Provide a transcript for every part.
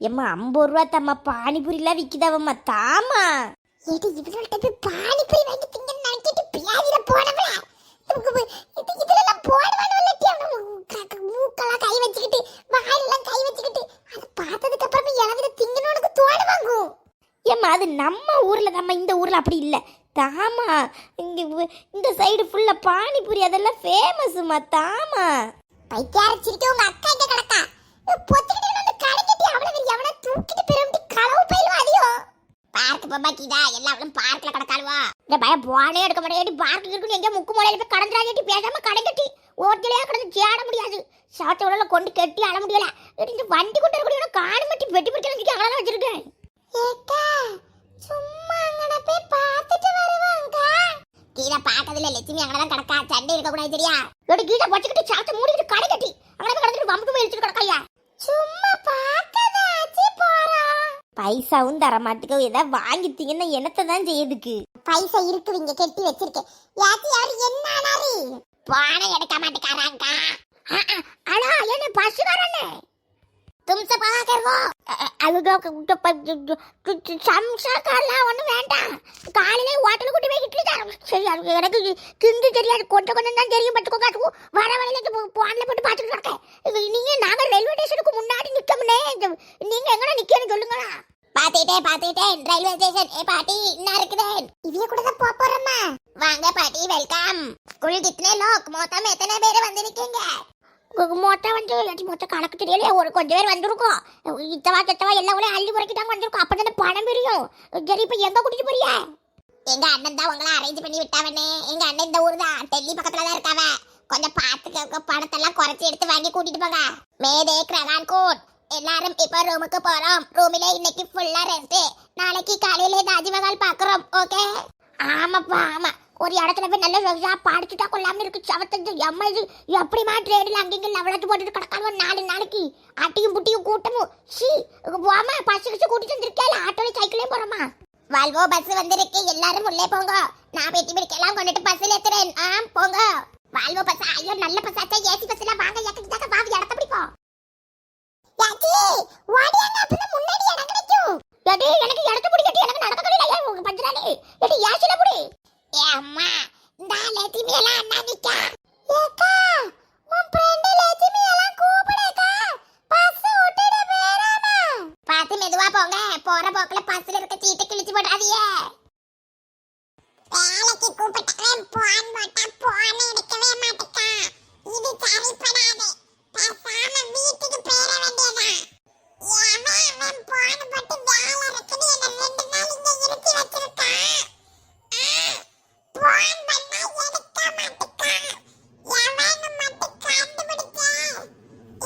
எம்மா ஐம்பது ரூபா தம்மா பானிபூரிலாம் விற்கிதாவம்மா தாமா ஏடி இவனோட போய் பானிபூரி வாங்கி திங்கன்னு நினைச்சிட்டு பியாதில போனவள இது இதுல போடுவானுவல்ல மூக்கெல்லாம் கை வச்சுக்கிட்டு வாயெல்லாம் கை வச்சுக்கிட்டு அதை பார்த்ததுக்கு அப்புறமா எனக்கு திங்கணும்னு தோணுவாங்கும் ஏம்மா அது நம்ம ஊரில் தாம்மா இந்த ஊரில் அப்படி இல்லை. தாமா இங்கே இந்த சைடு ஃபுல்லாக பானிபூரி அதெல்லாம் ஃபேமஸுமா தாமா பைத்தியாரச்சிட்டு உங்க அக்கா இங்க கிடக்கா? பொத்துக்கிட்டு தூக்கிட்டு பெருமிட்டு களவு போயிடுவா அதையோ? பார்க் பாப்பா கீதா எல்லாரும் பார்க்ல கிடக்காளுவா. இந்த பய போனே எடுக்க மாட்டேன். பார்க் இருக்குன்னு எங்க முக்கு மூலையில போய் கடந்துடாட்டி பேசாம கடை கட்டி ஓட்டிலையா கடந்து சேட முடியாது. சாத்த உடல கொண்டு கட்டி அழ முடியல. இந்த வண்டி கொண்டு இருக்கக்கூடிய காணு மட்டி வெட்டி பிடிக்க வச்சுட்டு அழகா வச்சிருக்கேன். ஏக்கா சும்மா அங்கன போய் பார்த்துட்டு வருவாங்க. கீதா பார்க்கறதுல லட்சுமி அங்கதான் கிடக்கா. சண்டை இருக்க கூடாது சரியா? எடி கீதா வச்சுக்கிட்டு சாத்த மூடிக்கிட்டு கடை கட்டி அங்கன போய் கடந்துட்டு வம்புக்கு போய் இழுத்துட்டு கிடக்கையா பைசாவும் தர மாட்டுக்கோ ஏதாவது வாங்கித்தீங்கன்னா என்னத்தை தான் செய்யுதுக்கு பைசா இருக்குதுங்க கெட்டி வச்சிருக்கேன். யாத்தி அவர் என்ன ஆனாரு பானை எடுக்க மாட்டேக்காராங்க அடா என்ன பசுகாரனே தும்ச பாக்கறவோ சம்சாக்கெல்லாம் ஒன்றும் வேண்டாம். காலையிலே ஹோட்டல் கூட்டி போய் இட்லி தரோம். சரி அது எனக்கு கிண்டு தெரியாது. கொஞ்சம் கொஞ்சம் தான் தெரியும். பட்டுக்கோங்க அது வர வழியில போன்ல போட்டு பார்த்துட்டு இருக்கேன் இது நீங்க நாங்க ரயில்வே ஸ்டேஷனுக்கு முன்னாடி நிக்கமுனே நீங்க எங்கடா நிக்கணும் சொல்லுங்களா பாத்துட்டேன் பாத்துட்டேன் ரயில்வே ஸ்டேஷன் ஏ பாட்டி என்ன இருக்குதேன் இவிய கூட தான் போப் போறோமா? வாங்க பாட்டி வெல்கம் குள் கித்தனை லோக் மொத்தம் எத்தனை பேர் வந்து நிக்கீங்க மொத்தம் வந்து இல்லாட்டி மொத்தம் கணக்கு தெரியல ஒரு கொஞ்சம் பேர் வந்திருக்கோம். இத்தவா கெத்தவா எல்லா ஊரையும் அள்ளி புறக்கிட்டாங்க வந்திருக்கோம். அப்ப தானே பணம் பெரியும். சரி இப்ப எங்க கூட்டிட்டு போறிய? எங்க அண்ணன் தான் உங்களை அரேஞ்ச் பண்ணி விட்டாவனே. எங்க அண்ணன் இந்த ஊர் தான் டெல்லி பக்கத்துல தான் இருக்காவ. கொஞ்சம் பார்த்து பணத்தெல்லாம் குறைச்சி எடுத்து வாங்கி கூட்டிட்டு போங்க. மேதே கிரகான் கோட். எல்லாரும் இப்ப ரூமுக்கு போறோம். ரூமில இன்னைக்கு ஃபுல்லா ரெஸ்ட் நாளைக்கு காலையில தாஜ்மஹால் பாக்குறோம் ஓகே ஆமாப்பா ஆமா. ஒரு இடத்துல போய் நல்ல ரோஜா படிச்சுட்டா கொள்ளாம இருக்கு. சவத்தஞ்சு எம்மா எப்படிமா ட்ரேடில் அங்கங்க லவலத்து போட்டுட்டு கிடக்காம நாலு நாளைக்கு அட்டியும் புட்டியும் கூட்டமும். ஷீ போமா பசு கிச்சு கூட்டிட்டு வந்திருக்கேன் ஆட்டோல சைக்கிளே போறோமா? வால்வோ பஸ் வந்திருக்கு. எல்லாரும் உள்ளே போங்க. நான் பெட்டி பிடிக்கலாம் கொண்டுட்டு பஸ்ல ஏத்துறேன். ஆ போங்க. வால்வோ பஸ் ஐயோ நல்ல பஸ் ஆச்சா? ஏசி பஸ்ல வாங்க ஏத்துக்கு தாக்க வாவி இடத்த பிடிப்போம். போற போக்குல பஸ்ல இருக்க சீட்டை கிழிச்சு போடாதீங்க. வேலைக்கு கூப்பிட்டாலும் போன் போட்டா போன் எடுக்கவே மாட்டேக்கா இது சரிப்படாது. பேசாம வீட்டுக்கு போயிட வேண்டியதா ஏமா அவன் போன் போட்டு வேலை இருக்குன்னு என்ன ரெண்டு நாள் இங்க இருத்தி வச்சிருக்கான் போன் பண்ணா எடுக்க மாட்டேக்கா எவனு மட்டும் கண்டுபிடிக்க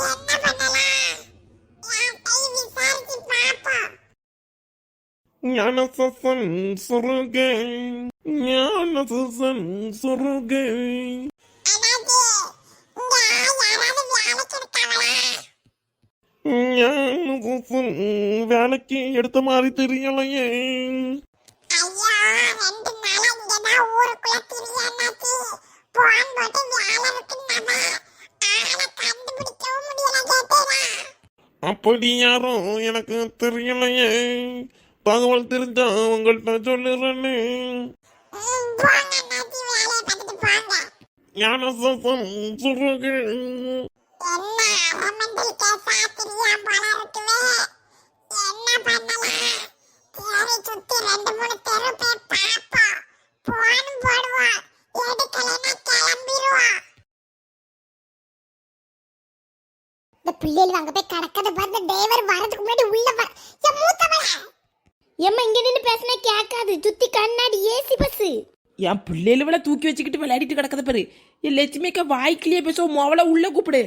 என்ன பண்ணலாம் யார்கிட்டயும் விசாரிச்சு பாப்போம் ஞானசன் சுருகே. ஞானசன் சுருகே. வேலைக்கு எடுத்த மாதிரி தெரியலையே. அப்படி யாரும் எனக்கு தெரியலையே. தகவல் தெரிஞ்சா உங்கள்கிட்ட சொல்லிடுறேன்னு ம், போங்க அண்ணாச்சி பிள்ளைகள் அங்க போய் கடக்கத பார்த்து டிரைவர் வரதுக்கு முன்னாடி உள்ள வர என் மூத்தவள ஏம்மா இங்க நின்று பேசினா கேட்காது. சுத்தி கண்ணாடி ஏசி பஸ் என் பிள்ளைகள தூக்கி வச்சுக்கிட்டு விளையாடிட்டு கிடக்கத பாரு. என் லட்சுமிக்கா வாய்க்கிலேயே பேசுவோம் மோவல உள்ள கூப்பிடு.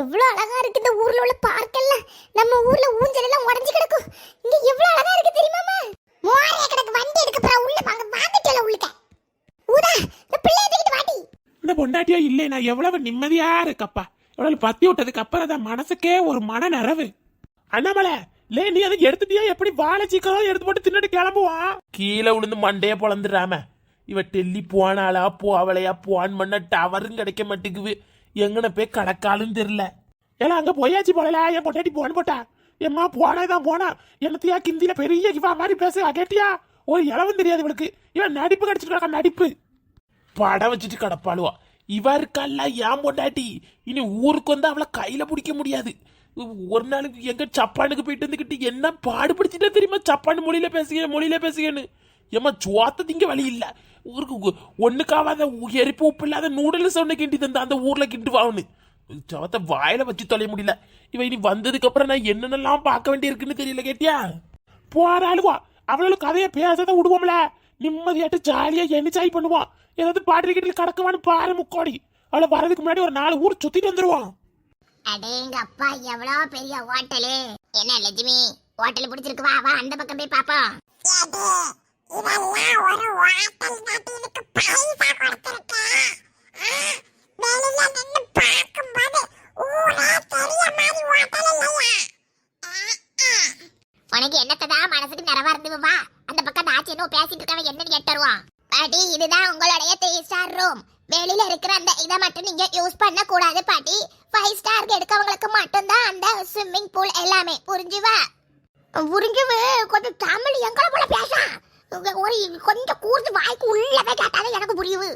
எவ்வளவு அழகா இருக்கு இந்த ஊர்ல உள்ள பார்க் எல்லாம். நம்ம ஊர்ல ஊஞ்சல் எல்லாம் உடஞ்சு கிடக்கும். இங்க எவ்வளவு அழகா இருக்கு தெரியுமாமா மோரைய கிடக்கு வண்டி எடுக்க போற உள்ள வாங்க வாங்கிட்டல உள்ளுக்க. ஊதா இந்த பிள்ளைய தூக்கிட்டு வாடி. இந்த பொண்டாட்டியா இல்லை நான் எவ்வளவு நிம்மதியா இருக்கப்பா இவளை பத்தி விட்டதுக்கு அப்புறம் தான் மனசுக்கே ஒரு மன நிறைவு. அண்ணாமலை லே நீ அதை எடுத்துட்டியா? எப்படி வாழை சீக்கிரம் எடுத்து போட்டு தின்னுட்டு கிளம்புவான்? கீழே விழுந்து மண்டையே பொழந்துடாம இவ டெல்லி போனாளா போவலையா போன் பண்ண டவரும் கிடைக்க மாட்டேங்குது. எங்கன போய் கடக்காலும் தெரியல. ஏன்னா அங்க போயாச்சு போடல என் பொட்டாட்டி போன் போட்டா. எம்மா போனாதான் போனா. என்னத்தையா கிந்தியில பெரிய இவா மாதிரி பேச கேட்டியா? ஒரு இளவும் தெரியாது இவளுக்கு. இவன் நடிப்பு கிடைச்சிட்டு கிடக்கா நடிப்பு. படம் வச்சுட்டு கிடப்பாளுவா. இவ இருக்கல்ல ஏன் பொண்டாட்டி? இனி ஊருக்கு வந்து அவளை கையில் பிடிக்க முடியாது. ஒரு நாளுக்கு எங்கே சப்பானுக்கு போயிட்டு வந்துக்கிட்டு என்ன பாடுபடுத்திட்டே தெரியுமா? சப்பான் மொழியில் பேசுகிறேன் மொழியில பேசுகிறேன்னு. ஏமா சுவாத்த திங்க வழி இல்லை. ஊருக்கு ஒன்றுக்காவாத எரிப்பு உப்பு இல்லாத நூடுல்ஸ் ஒன்று கிண்டி தந்த அந்த ஊரில் கிண்டுவான்னு. சவத்தை வாயில வச்சு தொலைய முடியல. இவன் இனி வந்ததுக்கப்புறம் நான் என்னென்னலாம் பார்க்க வேண்டியிருக்குன்னு தெரியல கேட்டியா? போறாளுவா. அவளோட கதையை பேசாத விடுவோம்ல. நிம்மதியாட்டு ஜாலியா என்ஜாய் பண்ணுவான் ஏதாவது பாட்டு கிட்ட கடக்குவான்னு பாரு முக்கோடி. அவளை வரதுக்கு முன்னாடி ஒரு நாலு ஊர் சுத்திட்டு வந்துருவான். அடேங்க அப்பா எவ்வளோ பெரிய ஹோட்டலு. என்ன லட்சுமி ஹோட்டல் பிடிச்சிருக்கு வா வா அந்த பக்கம் போய் பாப்போம். இதெல்லாம் ஒரு வாட்டல் நாட்டினுக்கு பைசா கொடுத்திருக்க வெளியில நின்னு பார்க்கும்போது ஊரே தெரிய மாதிரி ஹோட்டல் இல்லையா உனக்கு என்னத்ததான் மனசுக்கு நிறைவா இருந்து வா அந்த பக்கம் நாச்சு என்ன பேசிட்டு இருக்கவன் என்னன்னு கேட்டுருவான் பாட்டி இதுதான் உங்களுடைய த்ரீ ஸ்டார் ரூம் வெளியில இருக்கிற அந்த இதை மட்டும் நீங்க யூஸ் பண்ண கூடாது பாட்டி ஃபைவ் ஸ்டார் எடுக்கவங்களுக்கு மட்டும்தான் அந்த ஸ்விம்மிங் பூல் எல்லாமே. புரிஞ்சுவா புரிஞ்சுவு கொஞ்சம் தமிழ் எங்களை போல பேச. ஒரு கொஞ்சம் கூர்ந்து வாய்க்கு உள்ளவே கேட்டாலே எனக்கு புரியுது.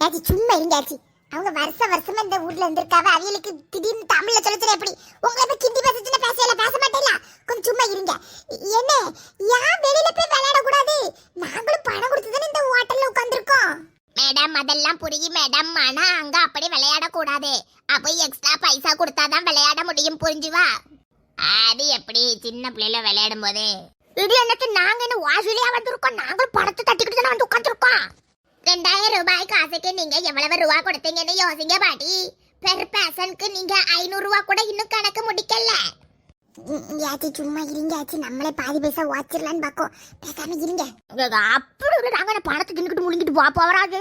ஏச்சி சும்மா இருங்காச்சி அவங்க வருஷ வருஷமா இந்த ஊர்ல இருந்திருக்காவ. அவியலுக்கு திடீர்னு தமிழ்ல சொல்லுச்சுனா எப்படி? உங்களை போய் கிண்டி பேசுச்சுன்னு பேசல பேச மாட்டேல கொஞ்சம் சும்மா இருங்க. என்ன? யார் வெளியில போய் விளையாட கூடாது நாங்களும் பணம் கொடுத்து தானே இந்த ஹோட்டல்ல உட்கார்ந்திருக்கோம் மேடம் அதெல்லாம் புரியும் மேடம் ஆனா அங்க அப்படி விளையாட கூடாது அப்போ எக்ஸ்ட்ரா பைசா கொடுத்தாதான் விளையாட முடியும் புரிஞ்சுவா அது எப்படி சின்ன பிள்ளைல விளையாடும் போது இது என்னத்து நாங்க என்ன வாசலியா வந்திருக்கோம் நாங்களும் படத்தை தட்டிக்கிட்டு தானே வந்து உட்காந்துருக்கோம் ரெண்டாயிரம் ரூபாய் காசுக்கு நீங்க எவ்வளவு ரூபா கொடுத்தீங்கன்னு யோசிங்க பாட்டி பெர் பர்சனுக்கு நீங்க ஐநூறு ரூபா கூட இன்னும் கணக்கு முடிக்கல யாச்சி சும்மா இருங்க நம்மளே பாதி பைசா வாச்சிடலான்னு பாக்கோம். பேசாம இருங்க. அப்படி ஒரு நாங்க பணத்தை தின்னுக்கிட்டு முழுங்கிட்டு போ போறாது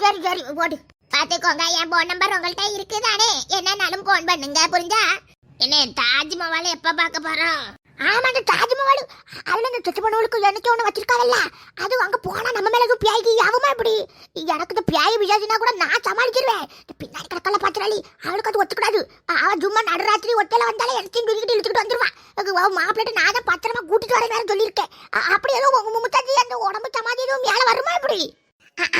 சரி சரி ஓட்டு பாத்துக்கோங்க என் போன் நம்பர் உங்கள்கிட்ட இருக்குதானே? என்னன்னாலும் போன் பண்ணுங்க புரிஞ்சா? என்ன தாஜ்மஹால் எப்ப பார்க்க போறோம்? ஆமா அந்த தாஜ்மஹால். அதுல இந்த சொத்து பண்ணவளுக்கு எனக்கு ஒன்று வச்சிருக்காங்கல்ல அது அங்க போனா நம்ம மேல எதுவும் பியாய்க்கு யாவுமா இப்படி? எனக்கு இந்த பியாய் விஜாதினா கூட நான் சமாளிச்சிருவேன். இந்த பின்னாடி கிடக்கல பாத்துறாளி அவளுக்கு அது ஒத்துக்கூடாது. அவ சும்மா நடுராத்திரி ஒத்தையில வந்தாலே எடுத்து தூக்கிட்டு இழுத்துக்கிட்டு வந்துருவா. மாப்பிள்ளை நான் தான் பத்திரமா கூட்டிட்டு வரேன் வேற சொல்லியிருக்கேன். அப்படி எதுவும் உங்க முத்தாச்சி அந்த உடம்பு சமாதி எதுவும் மேல வருமா இப்படி?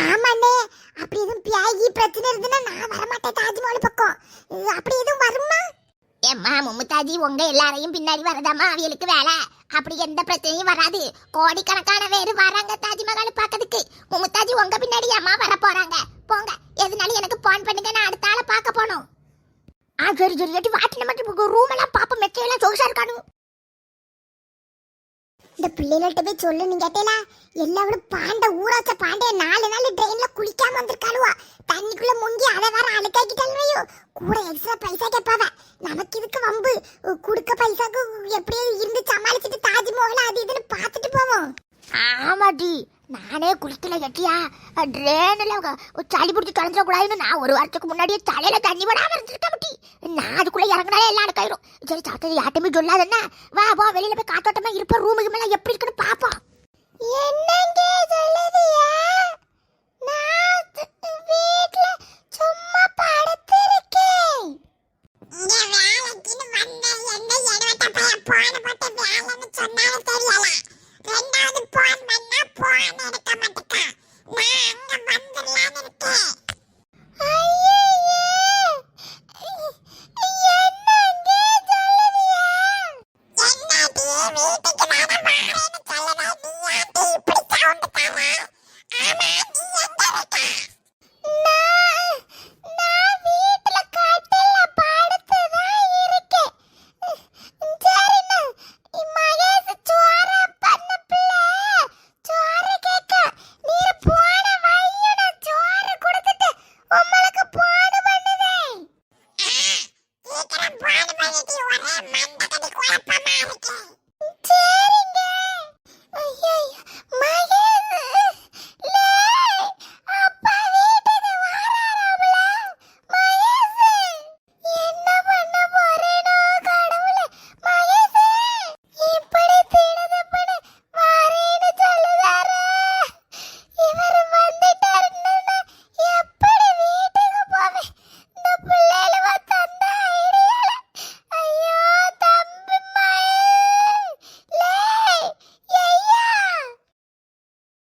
ஆமாண்ணே. அப்படி எதுவும் பியாகி பிரச்சனை இருந்துன்னா நான் வரமாட்டேன் தாஜ்மஹால் பக்கம். அப்படி எதுவும் வருமா? ஏம்மா மும்முத்தாஜி உங்க எல்லாரையும் பின்னாடி வரதாம்மா அவியலுக்கு வேலை. அப்படி எந்த பிரச்சனையும் வராது. கோடிக்கணக்கான பேர் வராங்க தாஜ்மஹால் பார்க்கறதுக்கு. மும்முத்தாஜி உங்க பின்னாடி அம்மா வர போறாங்க. போங்க. எதுனாலும் எனக்கு போன் பண்ணுங்க. நான் அடுத்த ஆளை பார்க்க போனோம் ஆ சரி சரி. ஏட்டி வாட்டி நம்ம ரூம் எல்லாம் பாப்போம் மெச்சையெல்லாம் சொகுசா இருக்கானு. இந்த பிள்ளைகள்கிட்ட போய் சொல்லு நீ கேட்டேலா எல்லாவளும் பாண்ட ஊராச்ச பாண்டைய நாலு நாள் ட்ரெயின்ல குளிக்காம வந்திருக்காளுவா. தண்ணிக்குள்ள முங்கி அதை வேற அழுக்காக்கிட்டாலும் கூட எக்ஸ்ட்ரா பைசா கேட்பாவ நமக்கு இதுக்கு வம்பு கொடுக்க பைசாக்கு எப்படியோ இருந்து சமாளிச்சுட்டு தாஜ்மஹால் அது இதுன்னு பார்த்துட்டு போவோம் ஆமாடி நானே குளிக்கல கட்டியா ட்ரெயினில் சளி பிடிச்சி தொலைஞ்சக்கூடாதுன்னு நான் ஒரு வாரத்துக்கு முன்னாடியே தலையில் தண்ணி விடாம இருந்துருக்கேன் முட்டி நான் அதுக்குள்ளே இறங்கினாலே எல்லாம் அடக்காயிரும் சரி சாத்தது யார்ட்டுமே சொல்லாதுன்னா வா போ வெளியில் போய் காத்தோட்டமாக இருப்போம் ரூமுக்கு மேலே எப்படி இருக்குன்னு பார்ப்போம் என்னங்க சொல்லுதியா? நான் வீட்டில் சும்மா படுத்திருக்கேன். இங்க வேலைக்குன்னு வந்த எந்த எடுவட்ட பையன் போன போட்டு வேலைன்னு சொன்னாலும் தெரியல. ரெண்டு মাইক্রোটা দেখো আপা মা আমি কি